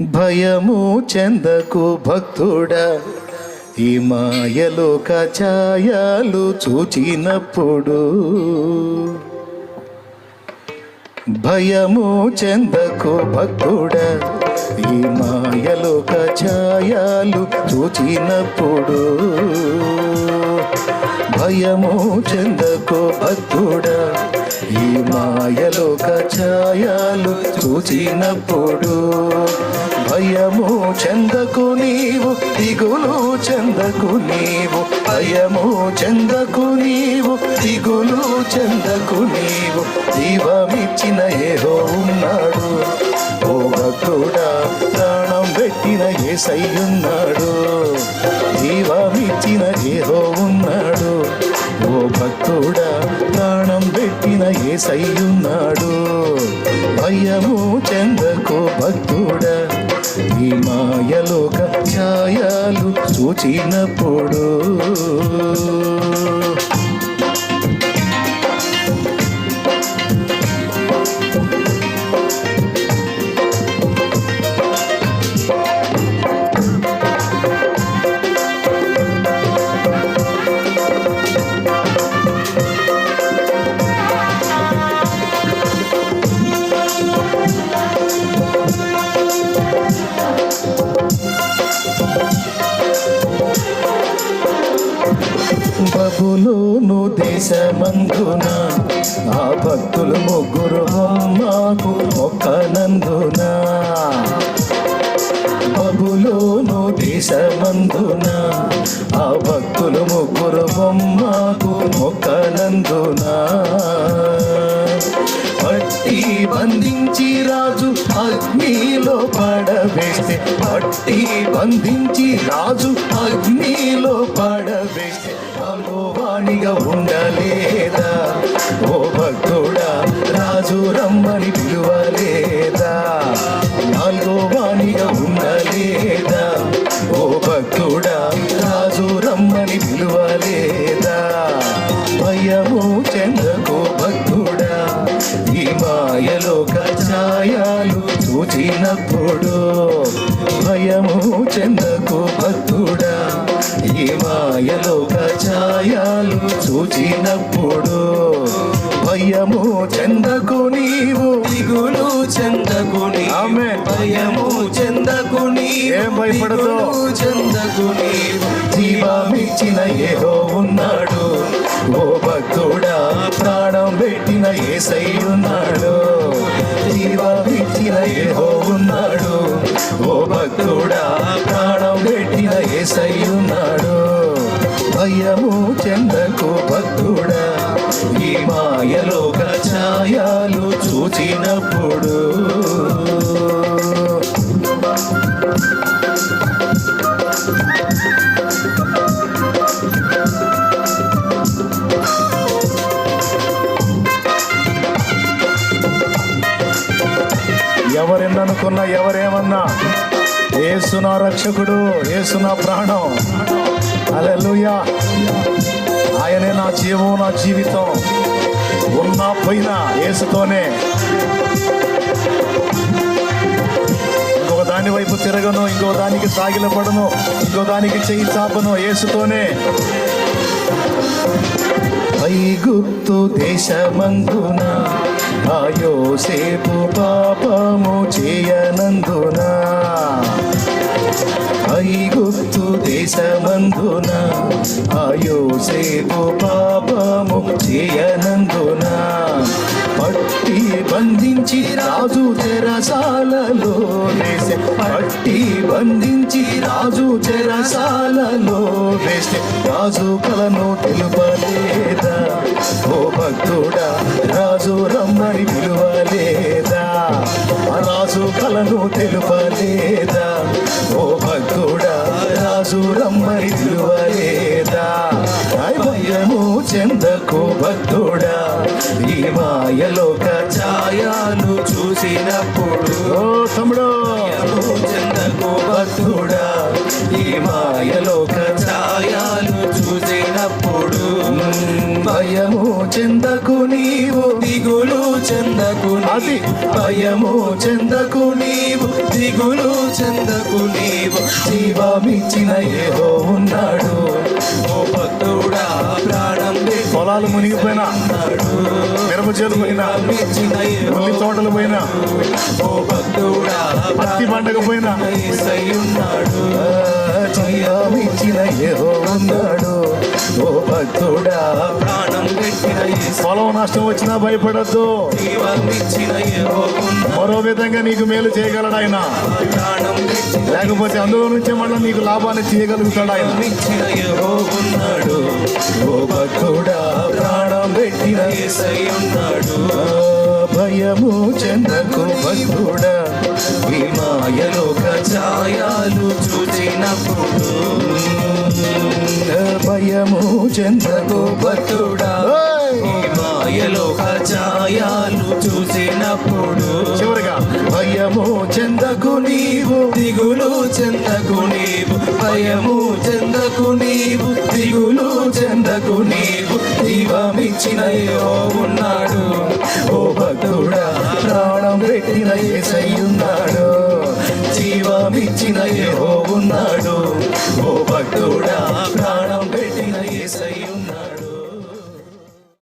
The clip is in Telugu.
భయము చెందకు భక్తుడా ఈ మాయలోక ఛాయాలు చూచినప్పుడు. భయము చెందకు భక్తుడా ఈ మాయలోక ఛాయాలు చూచినప్పుడు. భయము చెందకు భక్తుడా ఈ మాయలోక ఛాయాలు చూచినప్పుడు భయము చెందకు నీవు దిగులు చెందకు నీవు భయము చెందకు నీవు దిగులు చెందకు నీవు జీవమిచ్చిన ఏదో ఉన్నాడు. ఓ భక్తుడా ప్రాణం పెట్టిన ఏ సై ఉన్నాడు. ఏసయ్యున్నాడు భయము చెందకు భక్తుడ ఈ మాయలోక ఛాయాలు చూచినప్పుడు. బబులోను దేశమందున ఆ భక్తులు ముగ్గురు మాకు ఒక్కనందున బబులోను దేశమందున ఆ భక్తులు ముగ్గురు బొమ్మకు ఒక్కనందున పట్టి బంధించి రాజు అగ్నిలో పడవేస్తే. పట్టి బంధించి రాజు అగ్నిలో పడవేస్తే. వాణిగా ఉండలేదా? ఓ భక్తుడా రాజు రమ్మని పిలువలేదా? నాలుగో వాణిగా ఉండలేదా? ఓ భక్తుడా రాజు రమ్మని పిలువలేదా? భయము చెందకో భక్తు ఈ మాయలోక ఛాయాలు చూచినప్పుడు భయము చెందకు భక్తుడా ఈ మాయలోక ఛాయాలు చూచినప్పుడు భయము చెందకు నీవు దిగులు చెందకు నీవు. ఆమేన్. భయము చెందకు నీవు. ఏం భయపడదు? చెందకు నీవు. జీవమిచ్చిన ఏదో ఉన్నాడు ఓ భక్తుడా పెట్టిన ఏసయ్యున్నాడు జీవమిచ్చిన ఏదో ఉన్నాడు. ఓ భక్తుడా ప్రాణం పెట్టిన ఏసయ్యున్నాడు భయము చెందకు భక్తుడా ఈ మాయలోక ఛాయాలు చూచినప్పుడు. ఎవరెన్ననుకున్నా ఎవరేమన్నా? ఏసు నా రక్షకుడు ఏసు నా ప్రాణం. అలెలుయా ఆయనే నా జీవం నా జీవితం. ఉన్నా పోయినా ఏసుతోనే ఇంకొక దాని వైపు తిరగను ఇంకో దానికి సాగిలపడను ఇంకో దానికి చెయ్యి చాపను ఏసుతోనే ఐగుప్తు దేశమందున ఆయోసేపు పాపము చేయనందున? ఐగుప్తు దేశమందున? ఆయోసేపు పాపము చేయనందున? పట్టి బంధించి రాజు చెరసాలలో వేసే పట్టి బంధించి రాజు చెరసాలలో వేస్తే రాజు కలను తెలుపలేదా? ఓ భక్తుడా రాజు రమ్మని పిలువలేదా రాజు కలను తెలుపలేదా? ఓ భక్తుడా రాజు రమ్మని పిలువలేదా? భయము చెందకు భక్తుడా ఈ మాయలోక ఛాయాలు చూసినప్పుడు. ఓ తమ్ముడు! చెందకు భక్తుడా ఈ మాయలోక ఛాయాలు చూసిన చూసినప్పుడు భయము చెందకు అది. భయము చెందకు నీవు దిగులు చెందకు నీవు జీవమిచ్చిన ఏదో ఉన్నాడు పొలాలు మునిగిపోయినా మిరప చేలు పోయినా ఉల్లి తోటలు పోయినా పత్తి పండగ పోయినా. ఓ పొలం నష్టం వచ్చినా భయపడద్దు. మరో విధంగా నీకు మేలు చేయగలడు ఆయన. లేకపోతే అందులో నుంచే మళ్ళీ నీకు లాభాన్ని చేయగలుగుతాడు ఆయన. పెట్టిన భయము చెందకు భక్తుడ విమాయలోక ఛాయాలు చూచినప్పుడు. భయము చెందకు భక్తుడా. మాయలో ఛాయాలు చూసినప్పుడు చివరిగా భయము చెందకు నీవు. దిగులు చెందకు నీవు. భయము చెందకు నీవు. దిగులు చెందకు నీవు. యెహోవా ఉన్నాడు. ఓ భక్తుడా ప్రాణం పెట్టిన ఏసయ్యున్నాడు జీవమిచ్చిన ఉన్నాడు. ఓ